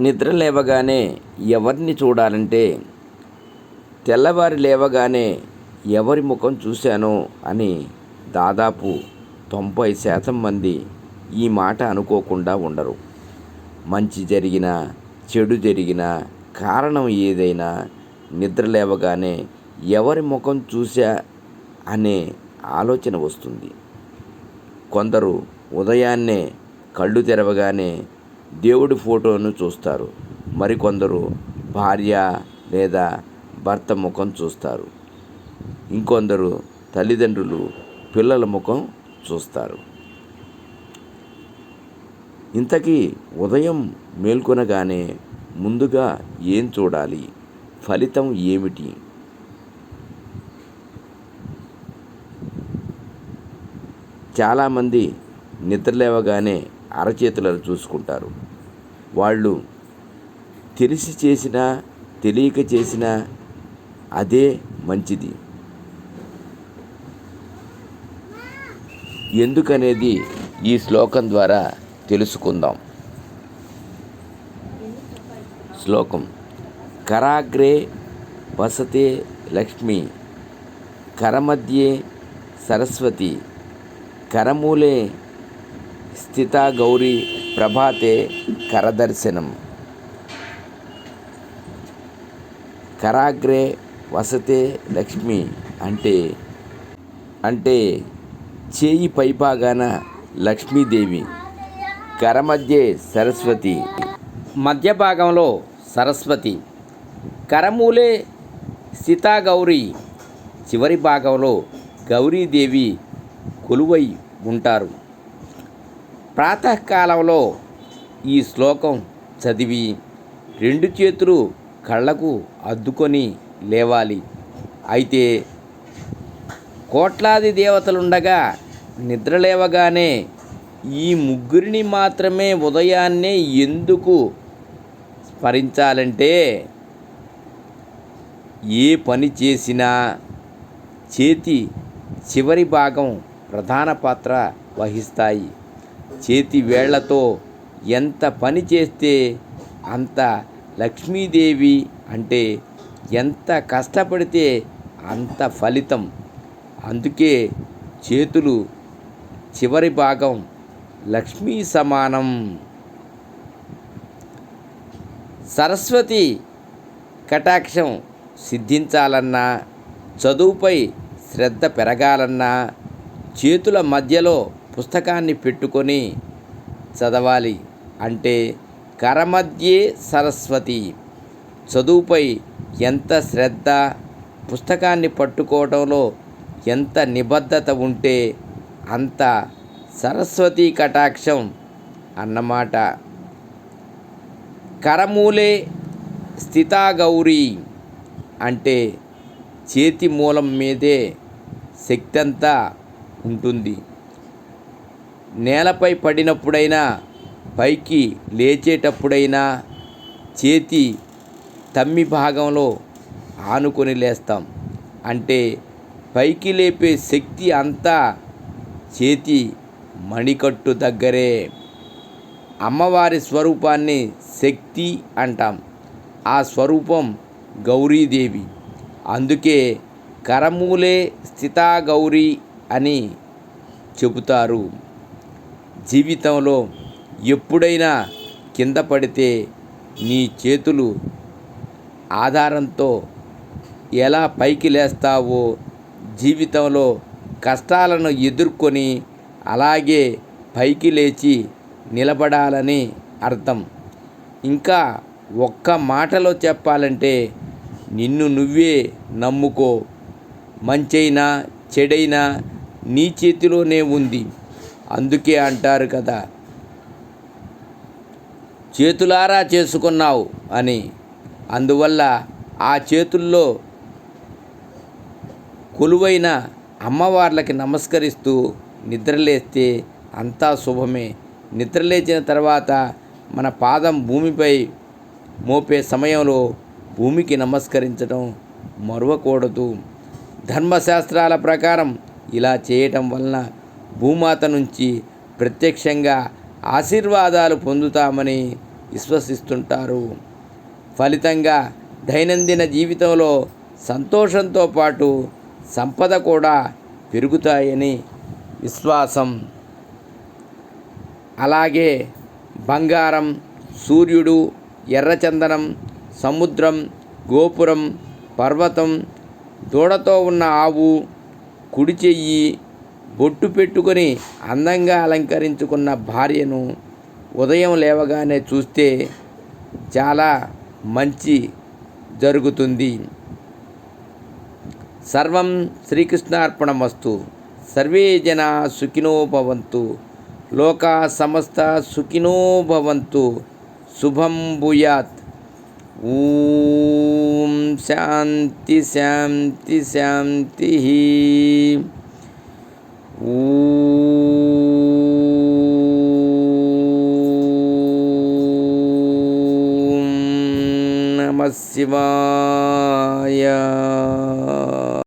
నిద్ర లేవగానే ఎవరిని చూడాలంటే తెల్లవారి లేవగానే ఎవరి ముఖం చూశానో అని దాదాపు తొంభై శాతం మంది ఈ మాట అనుకోకుండా ఉండరు. మంచి జరిగినా చెడు జరిగినా కారణం ఏదైనా నిద్ర లేవగానే ఎవరి ముఖం చూశా అనే ఆలోచన వస్తుంది. కొందరు ఉదయాన్నే కళ్ళు తెరవగానే దేవుడి ఫోటోను చూస్తారు. మరికొందరు భార్య లేదా భర్త ముఖం చూస్తారు. ఇంకొందరు తల్లిదండ్రులు పిల్లల ముఖం చూస్తారు. ఇంతకీ ఉదయం మేల్కొనగానే ముందుగా ఏం చూడాలి? ఫలితం ఏమిటి? చాలామంది నిద్రలేవగానే అరచేతులను చూసుకుంటారు. వాళ్ళు తెలిసి చేసినా తెలియక చేసినా అదే మంచిది. ఎందుకనేది ఈ శ్లోకం ద్వారా తెలుసుకుందాం. శ్లోకం. కరాగ్రే వసతే లక్ష్మి కరమధ్యే సరస్వతి కరమూలే స్థితా గౌరీ ప్రభాతే కరదర్శనం. కరాగ్రే వసతే లక్ష్మి అంటే అంటే చేయి పైభాగాన లక్ష్మీదేవి కరమధ్యే సరస్వతి. మధ్య భాగంలో సరస్వతి కరమూలే సీతా గౌరీ. చివరి భాగంలో గౌరీదేవి కొలువై ఉంటారు. ప్రాతకాలంలో ఈ శ్లోకం చదివి రెండు చేతులు కళ్ళకు అద్దుకొని లేవాలి. అయితే కోట్లాది దేవతలుండగా నిద్రలేవగానే ఈ ముగ్గురిని మాత్రమే ఉదయాన్నే ఎందుకు స్మరించాలంటే ఏ పని చేసినా చేతి చివరి భాగం ప్రధాన పాత్ర వహిస్తాయి. చేతి వేళ్ళతో ఎంత పని చేస్తే అంత లక్ష్మీదేవి అంటే ఎంత కష్టపడితే అంత ఫలితం. అందుకే చేతులు చివరి భాగం లక్ష్మీ సమానం. సరస్వతి కటాక్షం సిద్ధించాలన్నా చదువుపై శ్రద్ధ పెరగాలన్నా చేతుల మధ్యలో పుస్తకాన్ని పెట్టుకొని చదవాలి అంటే కరమధ్యే సరస్వతి. చదువుపై ఎంత శ్రద్ధ పుస్తకాన్ని పట్టుకోవడంలో ఎంత నిబద్ధత ఉంటే అంత సరస్వతి కటాక్షం అన్నమాట. కరమూలే స్థితాగౌరీ అంటే చేతి మూలం మీదే శక్తి అంతా ఉంటుంది. నేలపై పడినప్పుడైనా పైకి లేచేటప్పుడైనా చేతి తమ్మి భాగంలో ఆనుకొని లేస్తాం. అంటే పైకి లేపే శక్తి అంతా చేతి మణికట్టు దగ్గరే. అమ్మవారి స్వరూపాన్ని శక్తి అంటాం. ఆ స్వరూపం గౌరీదేవి. అందుకే కరమూలే స్థితా గౌరీ అని చెబుతారు. జీవితంలో ఎప్పుడైనా కింద పడితే నీ చేతులు ఆధారంతో ఎలా పైకి లేస్తావో జీవితంలో కష్టాలను ఎదుర్కొని అలాగే పైకి లేచి నిలబడాలని అర్థం. ఇంకా ఒక్క మాటలో చెప్పాలంటే నిన్ను నువ్వే నమ్ముకో. మంచైనా చెడైనా నీ చేతిలోనే ఉంది. అందుకే అంటారు కదా చేతులారా చేసుకున్నావు అని. అందువల్ల ఆ చేతుల్లో కొలువైన అమ్మవార్లకి నమస్కరిస్తూ నిద్రలేస్తే అంతా శుభమే. నిద్రలేచిన తర్వాత మన పాదం భూమిపై మోపే సమయంలో భూమికి నమస్కరించడం మరవకూడదు. ధర్మశాస్త్రాల ప్రకారం ఇలా చేయటం వలన భూమాత నుంచి ప్రత్యక్షంగా ఆశీర్వాదాలు పొందుతామని విశ్వసిస్తుంటారు. ఫలితంగా దైనందిన జీవితంలో సంతోషంతో పాటు సంపద కూడా పెరుగుతాయని విశ్వాసం. అలాగే బంగారం సూర్యుడు ఎర్రచందనం సముద్రం గోపురం పర్వతం దూడతో ఉన్న ఆవు కుడి చెయ్యి బొట్టు పెట్టుకొని అందంగా అలంకరించుకున్న భార్యను ఉదయం లేవగానే చూస్తే చాలా మంచి జరుగుతుంది. సర్వం శ్రీకృష్ణార్పణమస్తు సర్వే జన సుఖినో భవంతు. లోకా సమస్త సుఖినో భవంతు. శుభం భూయాత్. ఓం శాంతి శాంతి శాంతి. ॐ नमः शिवाय।